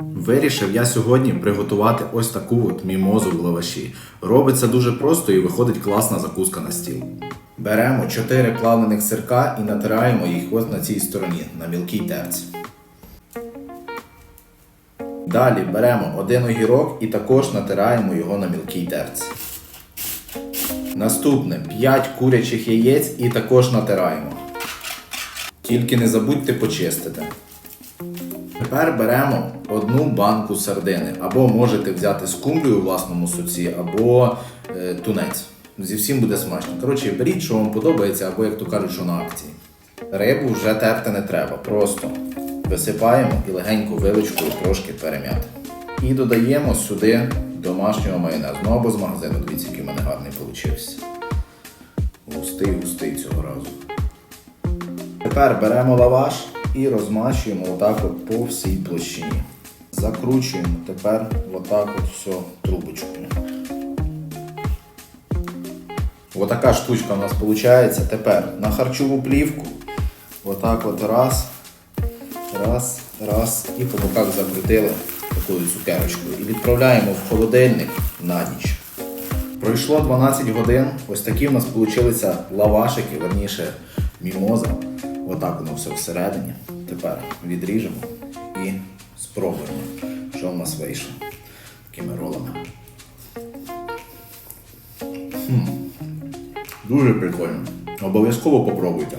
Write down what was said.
Вирішив я сьогодні приготувати ось таку от мімозу в лаваші. Робиться дуже просто і виходить класна закуска на стіл. Беремо 4 плавлених сирка і натираємо їх ось на цій стороні, на мілкій терці. Далі беремо один огірок і також натираємо його на мілкій терці. Наступне 5 курячих яєць і також натираємо. Тільки не забудьте почистити. Тепер беремо одну банку сардини, або можете взяти скумбрію у власному соці, або е, тунець. Зі всім буде смачно. Коротше, беріть, що вам подобається, або як то кажуть, що на акції. Рибу вже терти не треба, просто висипаємо і легенько вилочкою трошки перем'яти. І додаємо сюди домашнього майонезу, ну або з магазину, дивіться, який в мене гарний получився. Густий, густий цього разу. Тепер беремо лаваш і розмащуємо отак от по всій площині. Закручуємо тепер отак от все трубочкою. Отака штучка у нас виходить. Тепер на харчову плівку. Отак от раз, раз, раз. І по боках закрутили такою цукерочкою. І відправляємо в холодильник на ніч. Пройшло 12 годин. Ось такі в нас вийшли лавашики, верніше мімоза. Отак воно все всередині. Тепер відріжемо і спробуємо, що в нас вийшло такими ролами. Хм. Дуже прикольно. Обов'язково попробуйте.